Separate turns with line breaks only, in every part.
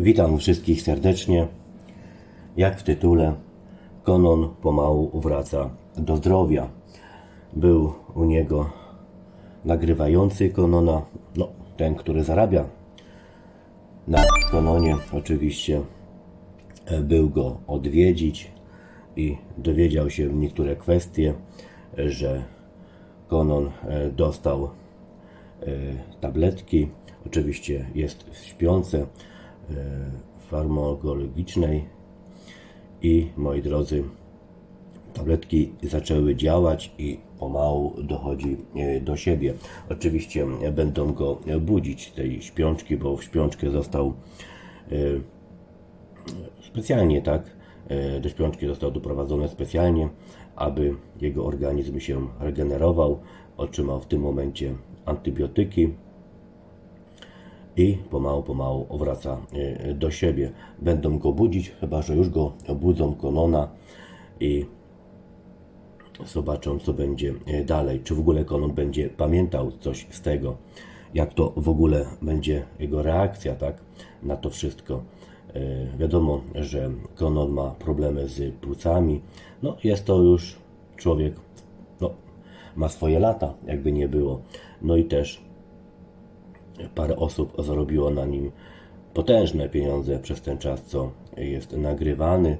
Witam wszystkich serdecznie. Jak w tytule, Konon pomału wraca do zdrowia. Był u niego nagrywający Konona, no ten, który zarabia na Kononie, oczywiście e, był go odwiedzić i dowiedział się w niektóre kwestie, że Konon e, dostał e, tabletki. Oczywiście jest śpiące farmakologicznej i moi drodzy, tabletki zaczęły działać i pomału dochodzi e, do siebie. Oczywiście e, będą go budzić tej śpiączki, bo w śpiączkę został e, specjalnie, tak? e, Do śpiączki został doprowadzony specjalnie, aby jego organizm się regenerował. Otrzymał w tym momencie antybiotyki i pomału, pomału wraca e, do siebie. Będą go budzić, chyba że już go budzą Konona i zobaczą, co będzie e, dalej. Czy w ogóle Konon będzie pamiętał coś z tego, jak to w ogóle będzie jego reakcja, tak, na to wszystko. E, Wiadomo, że Konon ma problemy z płucami. No, jest to już człowiek, no, ma swoje lata, jakby nie było. No i też parę osób zarobiło na nim potężne pieniądze przez ten czas, co jest nagrywany.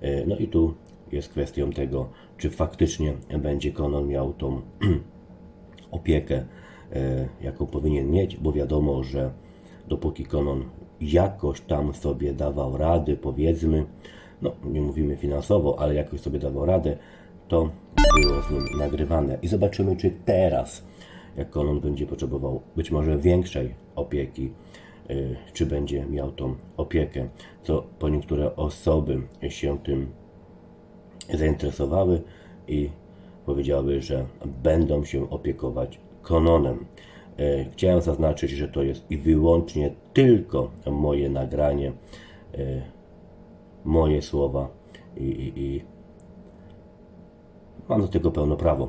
E, No i tu jest kwestią tego, czy faktycznie będzie Konon miał tą opiekę, e, jaką powinien mieć, bo wiadomo, że dopóki Konon jakoś tam sobie dawał rady, powiedzmy, no nie mówimy finansowo, ale jakoś sobie dawał radę, to było z nim nagrywane. I zobaczymy, czy teraz, jak Konon będzie potrzebował być może większej opieki, y, czy będzie miał tą opiekę, co po niektóre osoby się tym zainteresowały i powiedziały, że będą się opiekować Kononem. E, Chciałem zaznaczyć, że to jest i wyłącznie tylko moje nagranie, e, moje słowa i, i, i mam do tego pełne prawo.